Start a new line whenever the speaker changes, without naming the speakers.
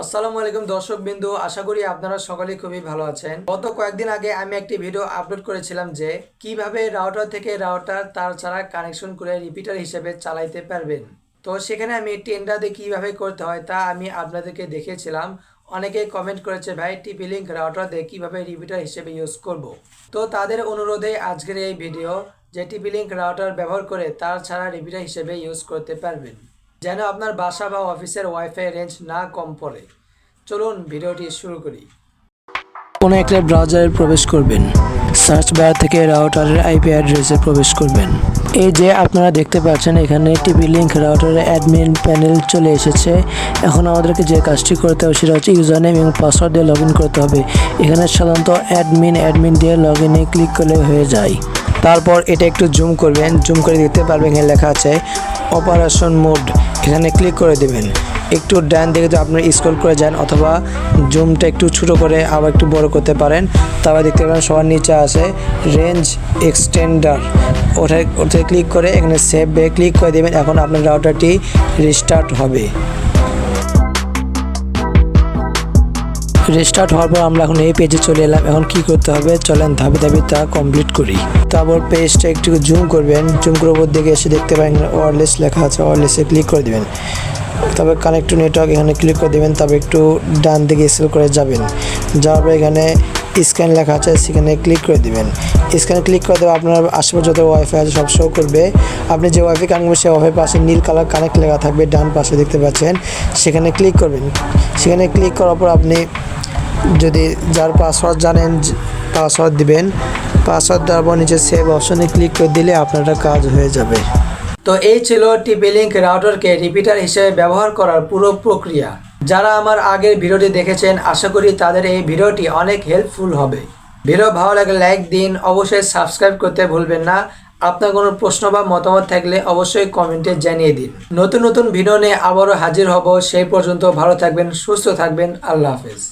আসসালামু আলাইকুম দর্শক বিন্দু, আশা করি আপনারা সকলে খুবই ভালো আছেন। গত কয়েকদিন আগে আমি একটি ভিডিও আপলোড করেছিলাম যে কীভাবে রাউটার থেকে রাউটার তার ছাড়া কানেকশন করে রিপিটার হিসেবে চালাইতে পারবেন। তো সেখানে আমি টেন্ডার দিয়ে কীভাবে করতে হয় তা আমি আপনাদেরকে দেখিয়েছিলাম। অনেকে কমেন্ট করেছে, ভাই, টিপি লিঙ্ক রাউটার দিয়ে কীভাবে রিপিটার হিসেবে ইউজ করব? তো তাদের অনুরোধে আজকের এই ভিডিও যে টিপি লিঙ্ক রাউটার ব্যবহার করে তার ছাড়া রিপিটার হিসেবে ইউজ করতে পারবেন। যেন আপনার বাসা বা অফিসের ওয়াইফাই রেঞ্জ না কম পড়ে। চলুন ভিডিওটি শুরু করি। কোনো একটা ব্রাউজারে প্রবেশ করবেন। সার্চ বার থেকে রাউটারের আইপি অ্যাড্রেসে প্রবেশ করবেন। এই যে আপনারা দেখতে পাচ্ছেন, এখানে টিভি লিঙ্ক রাউটারের অ্যাডমিন প্যানেল চলে এসেছে। এখন আমাদেরকে যে কাজটি করতে হবে, সেটা হচ্ছে ইউজার নেম এবং পাসওয়ার্ড দিয়ে লগ করতে হবে। এখানে সাধারণত অ্যাডমিন অ্যাডমিন দিয়ে লগ ইনে ক্লিক করলে হয়ে যায়। তারপর এটা একটু জুম করবেন। জুম করে দেখতে পারবেন, এখানে লেখা আছে অপারেশন মোড এখানে ক্লিক করে দেবেন। একটু ডান দিকে তো আপনি স্ক্রল করে যান অথবা জুমটা একটু ছোটো করে আবার একটু বড় করতে পারেন তারপর দেখতে পাবেন সবার নিচে আছে রেঞ্জ এক্সটেন্ডার ওটা ওটা ক্লিক করে এখানে সেভ ক্লিক করে দেবেন, এখন আপনার রাউটারটি রিস্টার্ট হবে। রেস্টার্ট হওয়ার পর আমরা এখন এই পেজে চলে এলাম। এখন কি করতে হবে? চলেন ধাপে ধাপে তা কমপ্লিট করি। তারপর পেজটা একটু জুম করবেন। জুম করে ওপর দিকে এসে দেখতে পাবেন ওয়ারলেস লেখা আছে। ওয়ারলেসে ক্লিক করে দেবেন। তবে কানেক্ট টু নেটওয়ার্ক এখানে ক্লিক করে দেবেন। তবে একটু ডান দিকে স্ক্রল করে যাবেন। যাওয়ার পর এখানে স্ক্যান লেখা আছে, সেখানে ক্লিক করে দিবেন। স্ক্যানে ক্লিক করে দেবে আপনার আশেপাশে যত ওয়াইফাই আছে সব শো করবে। আপনি যে ওয়াইফাই কানেক্ট করবেন, সেই ওয়াইফাই পাশে নীল কালার কানেক্ট লেখা থাকবে, ডান পাশে দেখতে পাচ্ছেন। সেখানে ক্লিক করবেন। সেখানে ক্লিক করার পর আপনি যদি যার পাসওয়ার্ড জানেন পাসওয়ার্ড দিবেন পাসওয়ার্ড দেওয়ার পর নিচে সেভ অপশনে ক্লিক করে দিলে আপনার কাজ হয়ে যাবে। তো এই ছিল টিপি লিঙ্ক রাউটারকে রিপিটার হিসেবে ব্যবহার করার পুরো প্রক্রিয়া। যারা আমার আগের ভিডিওটি দেখেছেন, আশা করি তাদের এই ভিডিওটি অনেক হেল্পফুল হবে। ভিডিও ভালো লাগলে লাইক দিন, অবশ্যই সাবস্ক্রাইব করতে ভুলবেন না। আপনার কোনো প্রশ্ন বা মতামত থাকলে অবশ্যই কমেন্টে জানিয়ে দিন। নতুন নতুন ভিডিও নিয়ে আবারও হাজির হব। সেই পর্যন্ত ভালো থাকবেন, সুস্থ থাকবেন। আল্লাহ হাফেজ।